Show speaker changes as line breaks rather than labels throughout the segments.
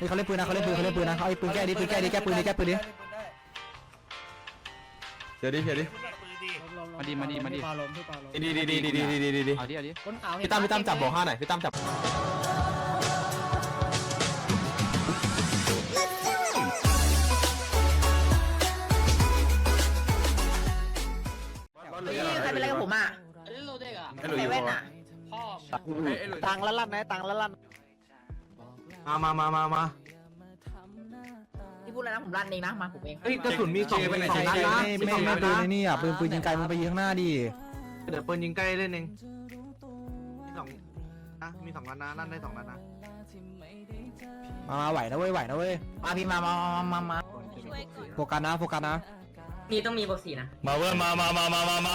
นี่เขาเล่นปืนนะเขาเล่นปืนเขาเล่นปืนนะเขาไอ้ปืนแก้ดิปืนแก้ดิแก้ปืนดิแก้ปืนดิ
เดี๋ยวดิเดี๋ยวดิ
มาดีมาดีมาดี
ดีดีดีดีดีดีดีดี
เอาดิเอาดิ
พี่ตั้มพี่ตั้มจับบอกห้าหน่อยพี่ตั้มจับ
พี่ อะไรกับผมอะ
ไอ้หลุย
ใส่
อยู่
แว่น
ปะ
อะ
ตังละลั่นนะตังละลั่น
มามามามามา
พี่พูดแล้วนะผมรันเองนะมาผมเอง
เฮ้ยกระสุนมีสองสองนัดนะ
ไม่ไม่ไม่ปืนไอ้นี่อะปืนปืนยิงไกลมันไปยิงข้างหน้าดิ
เดี๋ยวปืนยิงใกล้เล่นเองมีสองนะมีสองนัดนะนั่นได้สองนัดนะ
มามาไหวนะเว้ยไหวนะเว้ย
มาพี่มามามามามา
โฟกัสนะโฟกัสนะ
มีต้องมีเบอร์สี่นะ
มาเว้ยมามามามามามา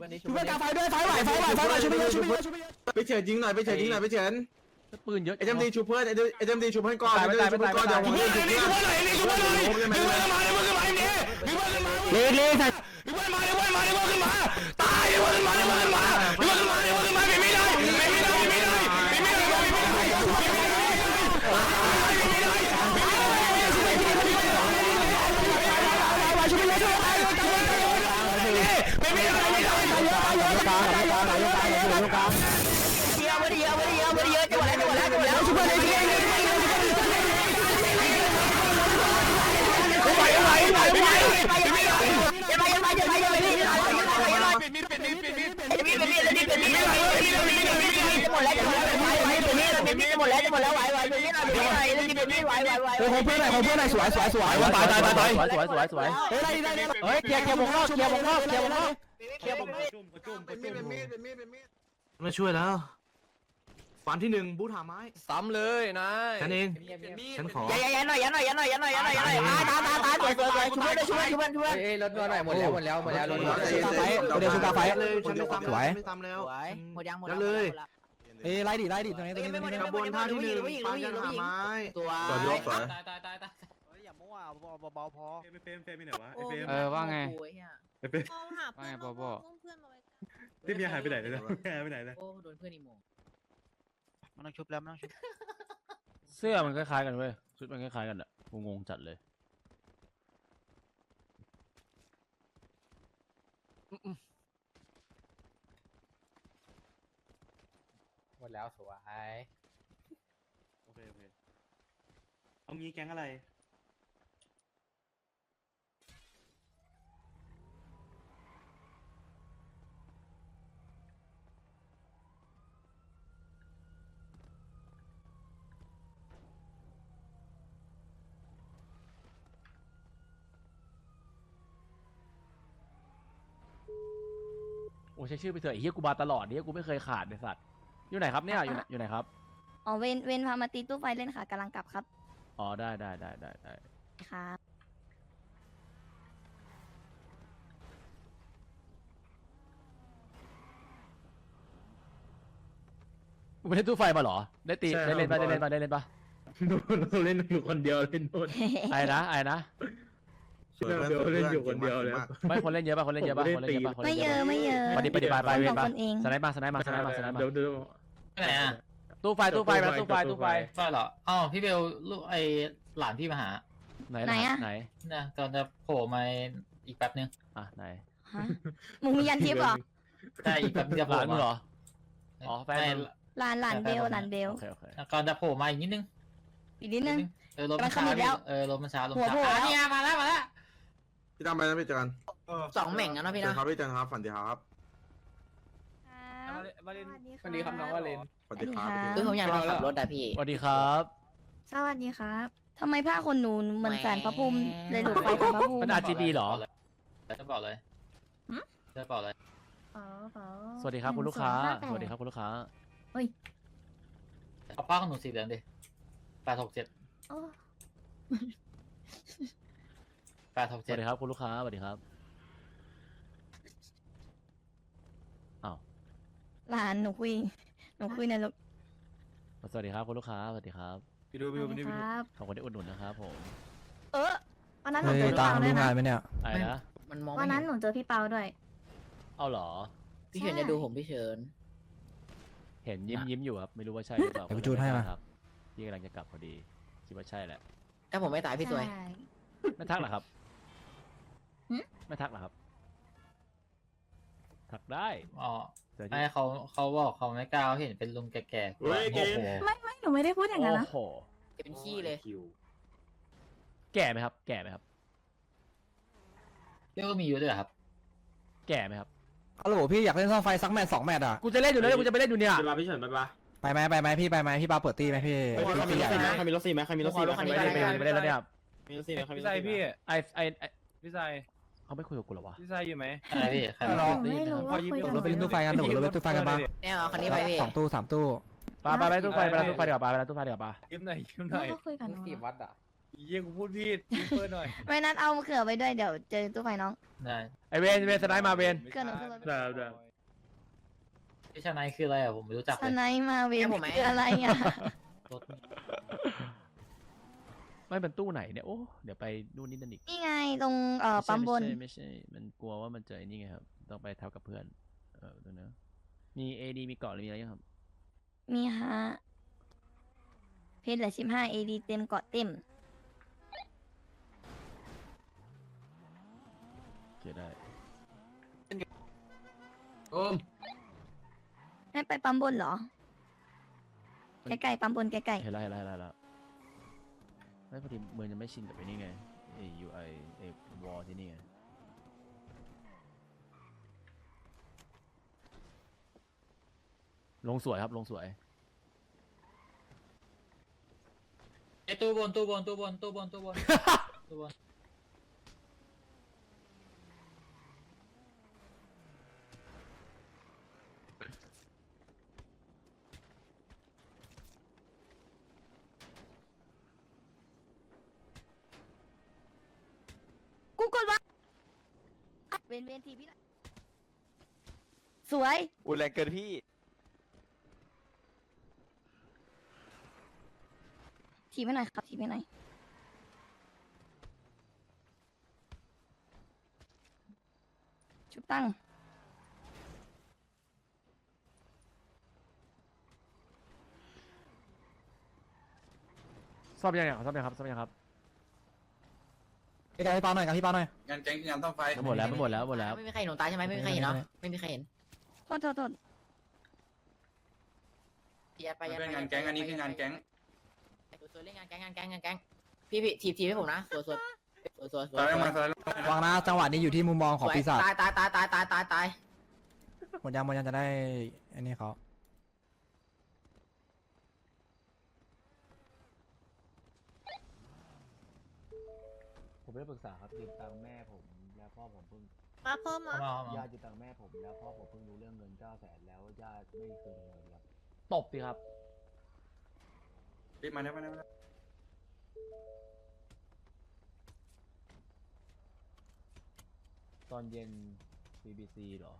วัน
นี้
ช่
วยเพื่อนกาไฟด้วยไฟไหวไฟไหวไฟไหวช่วยเพื่อนช่วยเพื่อนช่วยเพื่อน
ไปเฉินยิงหน่อยไปเฉินยิงหน่อยไปเฉิน
ปืนเยอะ
ไอ้เจมดีชูเพื่อนไอ้เจมดีชูเพื่อนก่อนไอ้เจมดีชูเพื่อนก่อนเดี๋ยวผม
มึง
เล่น
เอ็
ชู
มดี
เพื่อน
กูเพื่อนหน่อยเอ็มดีกูเพื่อนหน่อยมีเพื่อนมามีเพื่อนมาเอ็มดีมีเพื่อนมา
เล่เล่ใส่
มีเพื่อนมามีเพื่อนมามีเพื่อนมาตายมีเพื่อนมามีเพื่อนมามีเพื่อนมามีเพื่อนมาไม่ไม่ได้ไม่ไม่ได้ไม่ไม่ได้ไม่ไม่ได้ไม่ไม่ได้
เยเยอะไม่ได้เยอะไม่ได้เยอะจะหมดแล้วยเพื่อนเลยพี่ไหวย่าไปอย่าไปอะมีเป็นมีดจะมีเป็นมีดจะหมดแล้วจะหมดแล้วไปเยอะมีเป็นมีดไห
เพื่อนหนเพื่อนหนสวยสวยสวย
ตายตายตายตาย
สวยสวยสวยสวยเฮ้ยได้ได้เฮ้ยเคลียร์เคลียร์วงนอกเคลียร์วงนอกเคลียร์วงนอก
เคลียร์ผม
เป็นมีดเป็นมีดเป็นมีดเป็นมีดมาช่วยแล้วฟันที่หนึ่งบูธหาไม้
ซ้ำเลยนาย
ฉันเองฉันขอ
อย่าอย่าอย่าหน่อยอย่าหน่อยอย่าหน่อยอย่าหน่อยอย่าหน่อยอย่าหน่อยตายตายตายตายสวยสวยสวยช่วยช่วยช่วยช่วย
เอ้ยรถนวดหน่อยหมดแล้วหมดแล้วหมดแล้วรถนวด
ชุดกาไฟเดี๋ยวชุดกาไฟ
เลยฉันไม่ซ้ำ
สวย
ไม่ซ้ำแล้ว
หมดยังหมด
แล้วเลย
เอ้ยไล่ดิไล่ดิตรงนี้ตรงนี้ตรงนี้
กระบวนท่าที่หนึ่งปายันหาไม้
ตัว
ก่อนยกสวย
ตายตายตายตายอย่ามั่วเบาๆพอ
เออว่าไง
เอาหา
ว่าไง
เพื่อน
บอบ
เพื่อนมาไว้กัน
ที่เมียหายไปไหนเลยนะหายไปไหนเลย
โอ้โดนเพื่อนอีโม
มันต้องชุบแล้วมันต้องชุบ
เสื้อมันคล้ายๆกันเว้ยชุดมันคล้ายๆกันอะกูงงจัดเลย
หมดแล้วสวย
โอเคโอเคเอางี้แก๊งอะไร
ใช้ชื่อไปเถอะไอ้เหี้ยกูบาตลอดเนี่ยกูไม่เคยขาดเลยสัตว์อยู่ไหนครับเนี่ยอยู่ไหนอยู่ไหนครับ
อ๋อเวนเวนพามาตีตู้ไฟเล่นค่ะกำลังกลับครับ
อ๋อได้ได้ได้ได้ได้
ครับ
กูไปเล่นตู้ไฟมาเหรอ ได้ตี
ใช่
ได้เล่น
ครั
ปะ
บ
ได้เล่นปะได้เล่นปะ
เล่นอยู่คนเดียวเล่นโน่น
ไอ้นะไอ้นะ
เล่นอยู่คนเดียวเลย
ไม่คนเล่นเยอะปะคนเล่นเยอะปะคนเล่นเยอะปะคน
ไม่
เล่น
เยอะไม่เยอะ
ปฏิปฏิบัติไป
คน
เว
ส
น
อง
ปะ
คนเอง
สไนป์มาสไนป์มาสไนป์มาสไนป์มาสไนป์มา
เดี๋ยวเดี๋ยว
ไหนอะ
ตู้ไฟตู้ไฟมาตู้ไฟตู้ไฟ
ใช่เหรออ๋อพี่เบลลูกไอหลานพี่มาหา
ไหน
ไหนอะ
ไหน
เนี่ยตอนจะโผล่มาอีกแป๊บนึง
อะไหน
ฮะมึงมียันทิปเหรอ
ใช่อีกแป๊บนึงจะ
ห
โผล่
ลานมึงเหร
มา
อ อ๋อแฟน
ไม่
มึง
หลานหลานเบลหลานเบล
โอเคโอเค
ก่อนจะโผล่มาอีกนิดนึง
อีกนิดนึง
เออรถมันช้า
มันขมิบแล้ว
เออรถมันช้ารถ
หั
มั
วนโผล่
ช้า
แล้ว
อะเนี่ยมาแล้วมาแล้ว
พี่ตั้มไปนะพี่เจอกัน
สองแม่งอะเนาะพี่
เจอ
นะ
ครับพี่เจอครับฝันดีครับ
ครับ
มาเล่น
สวัสดีครับน้องวาเลน
ฝันดีครับ
สวัสดีครับ
คือผมอยากลองขับรถอะพี่
สวัสดีครับ
สวัสดีครับทำไมผ้าคนหนูเหมือนแสนพระภูมิเลยหลุดไฟแสนพระภูมิ
มัน RGB เหรอ
จะบอกเลยจะบอกเลย
อ๋ออ๋อ
สวัสดีครับคุณลูกค้า
หนึ่งองห้แป
สวัสดีครับคุณลูกค้า
เอาป้าของหนูสีเหลืองดิแปดหกเจ็ด
โอ้
แปดหก
ส
เจ็
วั
ด
สดีครับคุณลูกค้าสวัสดีครับอ้าว
หลานหนูคุยหนูคุยในรถ
สวัสดีครับคุณลูกค้าสวัสดีครับ
พี่ดูพี่ดูพี่ดู
ครับ
ขอบคุณที่อุดหนุนนะครับผม
เออวันนั้นหนู
เฮ้ย
เจอพี่
ตัง
เปา
ค์
ด้
รู้
วย
งาน
นะ
ไหมเนี่ย
อะไรนะ
มันมอง
วัน
ไม่
นั้น
เห็น
หนูเจอพี่เปาด้วย
เอาเหรอ
พี่เฉินจะดูผมพี่เฉิน
เห็นยิ้มยิ้มอยู่ครับไม่รู้ว่าใช่หรือเปล่า
เดี๋ยวไปจูนให้มา
ครับพี่กำลังจะกลับพอดีคิดว่าใช่แหละ
ถ้าผมไม่ตายพี่สวย
ใช่
ไม่ทักเหรอครับ
หึ
ไม่ทักเหรอครับ ทักได้
อ๋อ
แต่
ไม่เขาเขาบอกเขาไม่กล้าเขาเห็นเป็นลุงแก่ๆ
เฮ้ยเก
โอ้
ม
โห
ไม่ไม่หนูไม่ได้พูดอย่างนั้นนะ
โอ้โห
เป็นขี้เลย
คิว
แก่ไหมครับ แก่ไหมครับ
เรียกว่ามีอยู่ด้วยเหรอครับ
แก่ไหมครับ
ฮัลโหลพี่อยากเล่นซ่อมไฟสักแมตช์สองแมตช์อะ
กูจะเล่นอยู่แล้วกูจะไปเล่นอยู่เนี่ย
ไปบ้าพี่เฉินไปบ้า
ไปไหมไปไหมพี่ไปไหมพี่ปาเปิดตีไหมพี่
ใครมีรถ
พี่
สี่ไหม
อยาก
ใครมีรถสี่ไหมใครมีรถสี่ไหม
ขอรถคันนี้
ไม่
ไป
ได้ไม่ได้ไม่ได้แล้วเนี่ยครับ
มีรถสี่ไหมใครมีรถ
พี่ชาย
สี่ไหม
พี่
ไอไอไอ
พี่ชาย
เขาไม่คุยกับกูเหรอวะ
พี่ชายอยู่ไหม
อะไรพี่ใคร
หนู
บอก
ไม่รู้ว่าคุยกัน
เราไปเล่นตู้ไฟกันเดี๋ยวเราไปตู้ไฟกันปะ
เนี่ยเอาคันนี้ไปพี่
สองตู้สามตู้
ปาไปไปตู้ไฟไปแล้วตู้ไฟเดี๋ยวปาไปแล้วตู้ไฟเดี๋ยวปา
ยืมหน่อยยืมหน่อย
ก็คุยกันเนอะ
เยี่ยกูพูดผิดยืมเพื่อนหน่อย
ไม่นั้นเอาเขื่อไว้ด้วยเดี๋ยวเจอตู้ไฟน้อง
ได้
ไอเวนเวนสไนด์มาเวน
เขื่อนหนูขึ้นรถ
ได้ได้
พี่ชานายคืออะไรอะผมไม่รู้จัก
ส
เลย
ไนด์มาเวรคืออะไรอะ
รถ
ไม่เป็นตู้ไหนเนี่ยโอ้เดี๋ยวไปนู่นนี่นั่นอีก
นี่ไงตรงเอ่อ
ไม่ใช่
ปั๊มบน
ไม่ใช่ไม่ใช่ มันกลัวว่ามันจะไอ้นี่ไงครับ ต้องไปทับกับเพื่อน เออตัวนะมีเอดีมีเกาะหรือมีอะไรยังครับ
มีฮะ เพจเหลือสิบห้าเอดีเต็มเกาะเต็ม
เขียนได้
ให้ไปปั๊มบนเหรอ ใกล้ๆปั๊มบนใกล้
เห็นแล้วเห็นแล้วเห็นแล้วเห็นแล้ว ไม่พอดีมือยังไม่ชินกับไอ้นี่ไงไอ้ UI ไอ้วอลที่นี่ไงลงสวยครับลงสวย
ไอตู้บนตู้บนตู้บนตู้บนตู้บนตู้บน
ๆ กูกดว่า เวนเวนทีพี่หน่อยสวย
อุ่นแรงเกินพี่
ทีไม่หน่อยครับ ทีไม่หน่อย ชุบตั้ง
ซ่อมยังไงซ่อมยังครับซ่อมยังครับ
พี่กายพี่ปาหน่อยกันพี่ปาหน่อย
งานแก๊งงานต้องไฟ
หมดแล้วหมดแล้วหมดแล้ว
ไม่มีใครเห็นหนูตายใช่ไหมไม่มีใครเห็นเนาะไม่มีใครเห็น
โทษโทษโทษ
ยัดไปยัดไป
เป็นงานแก๊งอันนี้คืองานแก๊ง
สวยๆเล่นงานแก๊งงานแก๊งงานแก๊งพี่พี่ทีบทีบให้ผมนะสวยสวยสวยสวยสวย
สไลด์ลงมาสไลด์ลงมาวา
งนะจังหวะนี้อยู่ที่มุมมองของปีศาจ
ตายตายตายตายตายตายตาย
หมดยังหมดยังจะได้อันนี้เขา
ผมไม่ได้ปรึกษาครับยืมตังค์แม่ผมแล้วพ่อผมเพิ่ง
มาเพิ่ม
เอามาเอามา
ญาติยืมตังค์แม่ผมแล้วพ่อผมเพิ่งรู้เรื่องเงินเก้าแสนแล้วญาติไม่คืนเงินครับตบสิครับ
รีบมาได้มาได้มาได้
ตอนเย็น BBC เหรอ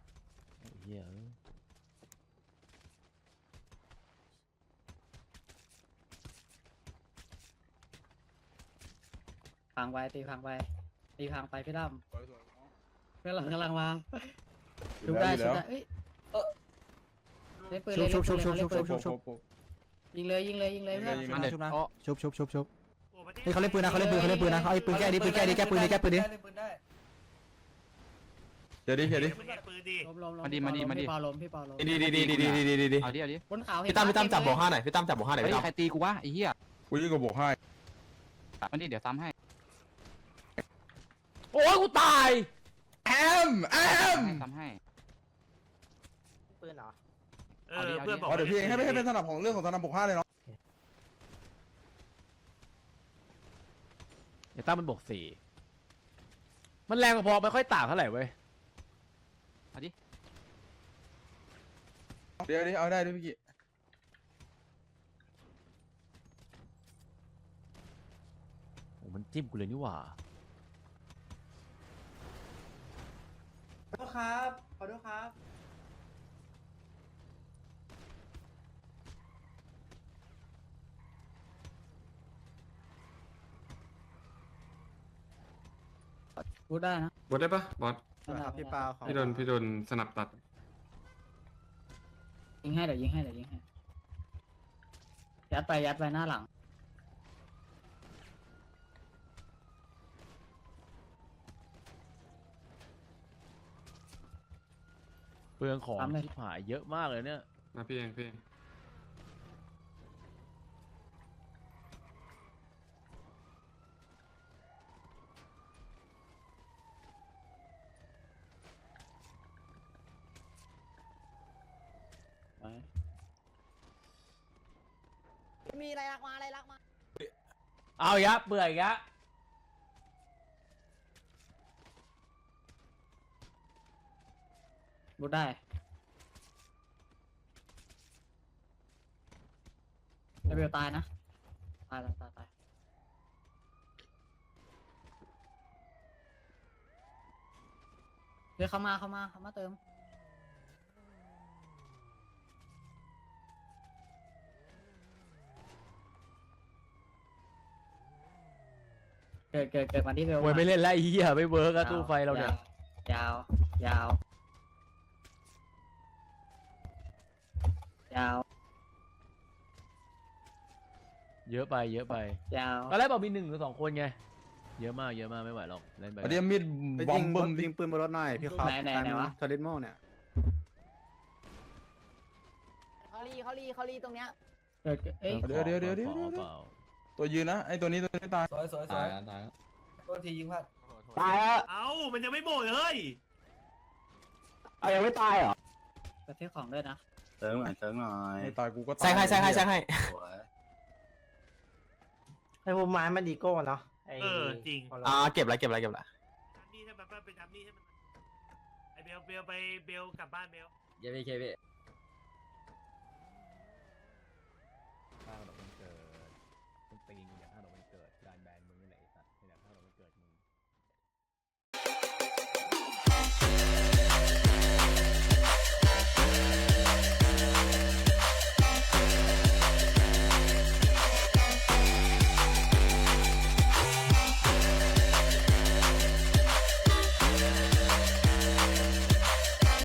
ไอ้เฮียเอ้ย
พังไปตีพังไปตีพังไปพี่ดำเพื่อนหลังกำลังมาชุบได้ชุบได้เอ้ยเออเล่นปืนเลย
ชุบชุบชุบ
เล่
ชุ
น
บ
ปื
ชุ
น
บชุบชุบชุบ
ยิงเลยยิงเลยยิงเลยเพื่อน
ชุบนะชุบนะชุบชุบชุบชุบเฮ้ยเขาเล่นปืนนะเขาเล่นปืนเขาเล่นปืนนะเขาไอ้ปืนแก้ดิปืนแก้ดิแก้ปืนดิแก้ปืนดิ
เดี๋ยวดิเดี๋ยวดิ
ล้มล้มล้ม
มาดิมาดิมาดิ
พี่เปาล้มพี่เปาล้ม
ดีดีดีดีดีดีดีดี
เอาดิเอาดิ
บนเขาเห็น
พี่ตั้มพี่ตั้มจับบอกห้าหน่อยพี่ตั้มจับบอกห้าหน่อย
เฮ้ย
พี่ตั้ม
ใครตีกูวะไอ้เหี้ยกูยิ่งกับบอกให้
มันดิเดี๋ยวซ้ำให้
โอ้ยกูตาย
แอมแอม
ซ้ำให้
ปืนเหรอ
เออเพื่อนบอก
อ๋อเดี๋ยวพี่เองให้ให้เป็นสนับของเรื่องของสนับบอกห้าเลยเนาะ
ไอ้ตั้มมันบวกสี่มันแรงพอไม่ค่อยต่างเท่าไหร่เว้ย
เดี๋ยวดิเอาได้ด้วยพี่กิ
โอ้มันจิ้มกูเลยนี่หว่า
ขอโทษครับ ขอโทษครับ
พูดได้นะ
บอสได้ปะบอส
ครับพี่ปา
พี่โดนพี่โดนสนับตัด
ยิงให้เดี๋ยวยิงให้เดี๋ยวยิงให้ ยัดไปยัดไปหน้าหลัง
เปลืองของ
ตามเลย
ที่ผายเยอะมากเลยเนี่ย
นะพี่เองพี่เอง
มีอะไรรักมาอะไรรักมา
เอาอีกแล้วเบื่ออีกแล้ว
พูดได้ไอเบลตายนะ ตายแล้วตายตายเดี๋ยวเข้ามาเข้ามาเข้ามาเติม เกิดเกิดเกิดมาที่เบล
โวยไม่เล่นแล้วไอ้เหี้ยไม่เวิร์กอะตู้ไฟเราเนี่ย
ยาวยาวยาว
เยอะไปเยอะไป
ยาว
ตอนแรกบอกมีหนึ่งหรือสองคนไงเยอะมากเยอะมากไม่ไหวหรอกเล่นไป
เอาเดี๋ยวมีดบอมบึ้มดิ
ยิงปืนบนรถหน่อยพี่ครับ
ไหนไหนไหนวะ
ทอริสโมเนี่ย
เขาลีเขาลีเขาลีตรงเนี้ย
เกิดเกิดเอ้ย
เดี๋ยวเดี๋ยวเดี๋ยวเดี๋ยว
ขอ
เดี๋ยว
เปล่า
ตัวยืนนะไอตัวนี้ตัวนี้ตาย
สวยสวยส
ตา
วยย
แล้วตายแล้ว
โทษทียิงพลาด
ตายแล้ว
เอ้า มันยังไม่โบดเลย
เอายังไม่ตายเหรอ
กระเทยของด้วยนะ
เติงหน่อยเติงหน่อย
ไม่ตายกูก็ตาย
แซงให้แซงให้แซงให้
ให้ผมไม้มันดีโก้เนาะ
เออจริง
อ่าเก็บอะไรเก็บอะไรเก็บอะไร
ทำนี่ให้มันไปทำนี่ให้มันไอเบลเบลไปเบลกลับบ้านเบล
เย้พี่เคพี่